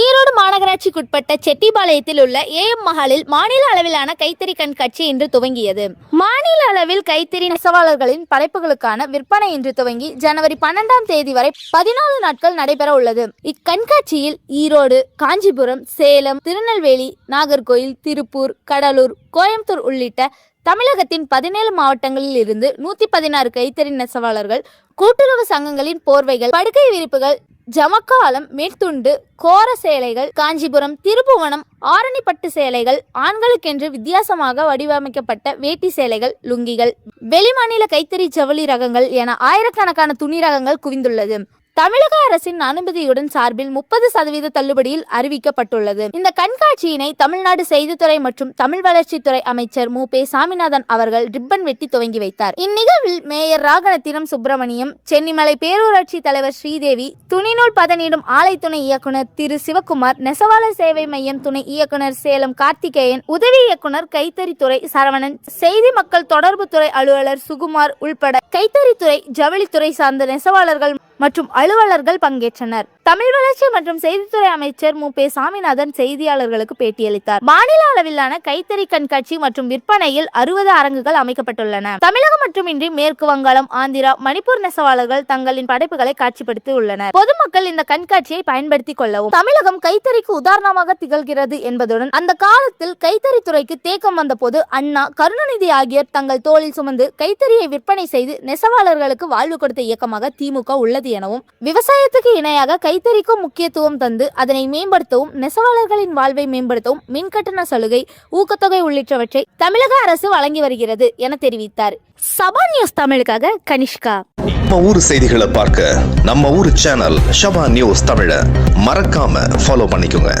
ஈரோடு மாநகராட்சிக்குட்பட்ட செட்டிபாளையத்தில் உள்ள ஏஎம் மஹாலில் மாநில அளவிலான கைத்தறி கண்காட்சி இன்று துவங்கியது. மாநில அளவில் கைத்தறி நெசவாளர்களின் படைப்புகளுக்கான விற்பனை இன்று துவங்கி ஜனவரி பன்னெண்டாம் தேதி வரை பதினாலு நாட்கள் நடைபெற உள்ளது. இக்கண்காட்சியில் ஈரோடு காஞ்சிபுரம் சேலம் திருநெல்வேலி நாகர்கோயில் திருப்பூர் கடலூர் கோயம்புத்தூர் உள்ளிட்ட தமிழகத்தின் பதினேழு மாவட்டங்களில் இருந்து நூத்தி பதினாறு கைத்தறி நெசவாளர்கள் கூட்டுறவு சங்கங்களின் போர்வைகள் படுக்கை விரிப்புகள் ஜமக்காலம் மேற்துண்டு கோர சேலைகள் காஞ்சிபுரம் திருப்புவனம் ஆரணிப்பட்டு சேலைகள் ஆண்களுக்கென்று வித்தியாசமாக வடிவமைக்கப்பட்ட வேட்டி சேலைகள் லுங்கிகள். வெளிமாநில கைத்தறி ஜவுளி ரகங்கள் என ஆயிரக்கணக்கான துணி ரகங்கள் குவிந்துள்ளது. தமிழக அரசின் அனுமதியுடன் சார்பில் முப்பது சதவீத தள்ளுபடியில் அறிவிக்கப்பட்டுள்ளது. இந்த கண்காட்சியினை தமிழ்நாடு செய்தித்துறை மற்றும் தமிழ் வளர்ச்சித்துறை அமைச்சர் மு. பே. சாமிநாதன் அவர்கள் ரிப்பன் வெட்டி துவங்கி வைத்தார். இந்நிகழ்வில் மேயர் ராகநத்தினம் சுப்பிரமணியம் சென்னிமலை பேரூராட்சி தலைவர் ஸ்ரீதேவி துணிநூல் பதனிடும் ஆலை துணை இயக்குனர் திரு. சிவகுமார் நெசவாளர் சேவை மையம் துணை இயக்குனர் சேலம் கார்த்திகேயன் உதவி இயக்குனர் கைத்தறித்துறை சரவணன் செய்தி மக்கள் தொடர்புத்துறை அலுவலர் சுகுமார் உள்பட கைத்தறித்துறை ஜவுளித்துறை சார்ந்த நெசவாளர்கள் மற்றும் அலுவலர்கள் பங்கேற்றனர். தமிழ் வளர்ச்சி மற்றும் செய்தித்துறை அமைச்சர் மு. பே. சாமிநாதன் செய்தியாளர்களுக்கு பேட்டியளித்தார். மாநில அளவிலான கைத்தறி கண்காட்சி மற்றும் விற்பனையில் அறுபது அரங்குகள் அமைக்கப்பட்டுள்ளன. தமிழகம் மட்டுமின்றி மேற்கு வங்காளம் ஆந்திரா மணிப்பூர் நெசவாளர்கள் தங்களின் படைப்புகளை காட்சிப்படுத்தி உள்ளனர். பொதுமக்கள் இந்த கண்காட்சியை பயன்படுத்திக் கொள்ளவும் தமிழகம் கைத்தறிக்கு உதாரணமாக திகழ்கிறது என்பதுடன் அந்த காலத்தில் கைத்தறித்துறைக்கு தேக்கம் வந்தபோது அண்ணா கருணாநிதி ஆகியோர் தங்கள் தோளில் சுமந்து கைத்தறியை விற்பனை செய்து நெசவாளர்களுக்கு வாழ்வு கொடுத்த இயக்கமாக திமுக உள்ளது எனவும் விவசாயத்துக்கு இணையாக கைத்தறிக்கும் முக்கியத்துவம் தந்து அதனை மேம்படுத்தவும் நெசவாளர்களின் வாழ்வை மேம்படுத்தவும் மின்கட்டண சலுகை ஊக்கத்தொகை உள்ளிட்டவற்றை தமிழக அரசு வழங்கி வருகிறது என தெரிவித்தார். சபா நியூஸ் தமிழுக்காக கனிஷ்கா. நம்ம ஊர் செய்திகளை பார்க்க நம்ம ஊர் சேனல் ஷபா நியூஸ் தமிழ மறக்காம ஃபாலோ பண்ணிக்கோங்க.